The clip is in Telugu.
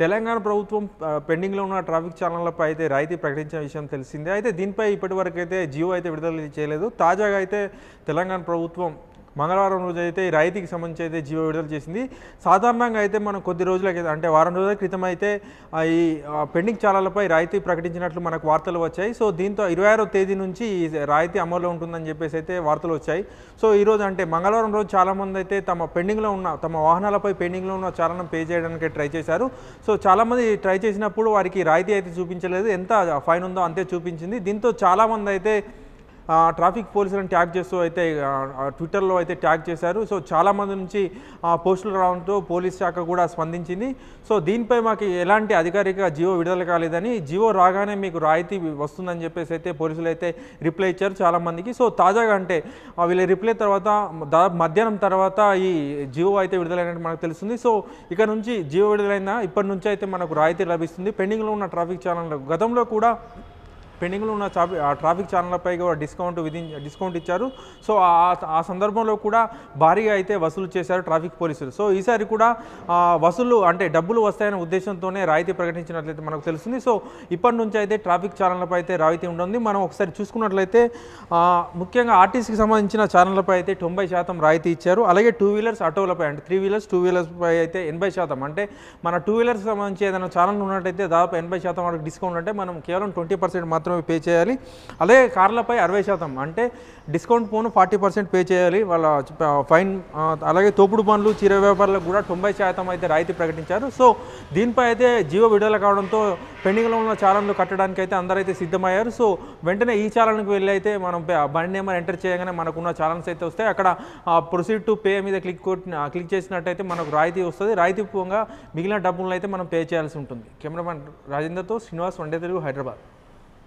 తెలంగాణ ప్రభుత్వం పెండింగ్లో ఉన్న ట్రాఫిక్ ఛానళ్ళపై అయితే రాయితీ ప్రకటించిన విషయం తెలిసిందే. అయితే దీనిపై ఇప్పటివరకు అయితే జియో అయితే విడుదల చేయలేదు. తాజాగా అయితే తెలంగాణ ప్రభుత్వం మంగళవారం రోజు అయితే ఈ రాయితీకి సంబంధించి అయితే జీవో విడుదల చేసింది. సాధారణంగా అయితే మనం కొద్ది రోజులకి అంటే వారం రోజుల క్రితం అయితే ఈ పెండింగ్ చాలాలపై రాయితీ ప్రకటించినట్లు మనకు వార్తలు వచ్చాయి. సో దీంతో ఇరవై ఆరో తేదీ నుంచి ఈ రాయితీ అమల్లో ఉంటుందని చెప్పేసి అయితే వార్తలు వచ్చాయి. సో ఈ రోజు అంటే మంగళవారం రోజు చాలామంది అయితే తమ పెండింగ్లో ఉన్న తమ వాహనాలపై పెండింగ్లో ఉన్న చాలాను పే చేయడానికి ట్రై చేశారు. సో చాలామంది ట్రై చేసినప్పుడు వారికి రాయితీ అయితే చూపించలేదు. ఎంత ఫైన్ ఉందో అంతే చూపించింది. దీంతో చాలామంది అయితే ట్రాఫిక్ పోలీసులను ట్యాగ్ చేస్తూ అయితే ట్విట్టర్లో అయితే ట్యాగ్ చేశారు. సో చాలామంది నుంచి ఆ, పోస్టులు రావడంతో పోలీస్ శాఖ కూడా స్పందించింది. సో దీనిపై మాకు ఎలాంటి అధికారిక జియో విడుదల కాలేదని జియో రాగానే మీకు రాయితీ వస్తుందని చెప్పేసి అయితే పోలీసులు అయితే రిప్లై ఇచ్చారు చాలామందికి సో తాజాగా అంటే వీళ్ళ రిప్లై తర్వాత దాదాపు మధ్యాహ్నం తర్వాత ఈ జియో అయితే విడుదలైనట్టు మనకు తెలుస్తుంది. సో ఇక నుంచి జియో విడుదలైన ఇప్పటి నుంచి అయితే మనకు రాయితీ లభిస్తుంది. పెండింగ్లో ఉన్న ట్రాఫిక్ ఛానల్ గతంలో కూడా పెండింగ్లో ఉన్న ట్రాఫిక్ ఛానళ్ళపై కూడా డిస్కౌంట్ విధి డిస్కౌంట్ ఇచ్చారు. సో ఆ ఆ సందర్భంలో కూడా భారీగా అయితే వసూలు చేశారు ట్రాఫిక్ పోలీసులు. సో ఈసారి కూడా వసూలు అంటే డబ్బులు వస్తాయనే ఉద్దేశంతోనే రాయితీ ప్రకటించినట్లయితే మనకు తెలుస్తుంది. సో ఇప్పటి నుంచి అయితే ట్రాఫిక్ ఛానళ్ళపై అయితే రాయితీ ఉంటుంది. మనం ఒకసారి చూసుకున్నట్లయితే ముఖ్యంగా ఆర్టీసీకి సంబంధించిన ఛానళ్ళపై అయితే తొంభై శాతం రాయితీ ఇచ్చారు. అలాగే టూ వీలర్స్ ఆటోలపై అంటే త్రీ వీలర్స్ టూ వీలర్స్పై అయితే ఎనభై శాతం. అంటే మన టూ వీలర్స్ సంబంధించి ఏదైనా ఛానల్ ఉన్నట్టయితే దాదాపు ఎనభై శాతం వరకు డిస్కౌంట్ అంటే మనం కేవలం ట్వంటీ పర్సెంట్ మాత్రమే పే చేయాలి. అలాగే కార్లపై అరవై శాతం అంటే డిస్కౌంట్ పోను ఫార్టీ పర్సెంట్ పే చేయాలి. వాళ్ళ ఫైన్ అలాగే తోపుడు పనులు చీర వ్యాపారులకు కూడా తొంభై శాతం అయితే రాయితీ ప్రకటించారు. సో దీనిపై అయితే జియో విడుదల కావడంతో పెండింగ్లో ఉన్న చాలన్లు కట్టడానికి అయితే అందరైతే సిద్ధమయ్యారు. సో వెంటనే ఈ చాలన్కి వెళ్ళి అయితే మనం బండి నెంబర్ ఎంటర్ చేయగానే మనకున్న ఛాలెన్స్ అయితే వస్తాయి. అక్కడ ప్రొసీడ్ టు పే మీద క్లిక్ కొట్టిన క్లిక్ చేసినట్టయితే మనకు రాయితీ వస్తుంది. రాయితీ పోగా మిగిలిన డబ్బులను అయితే మనం పే చేయాల్సి ఉంటుంది. కెమెరామెన్ రాజేందర్తో శ్రీనివాస్ వండే తెలుగు హైదరాబాద్.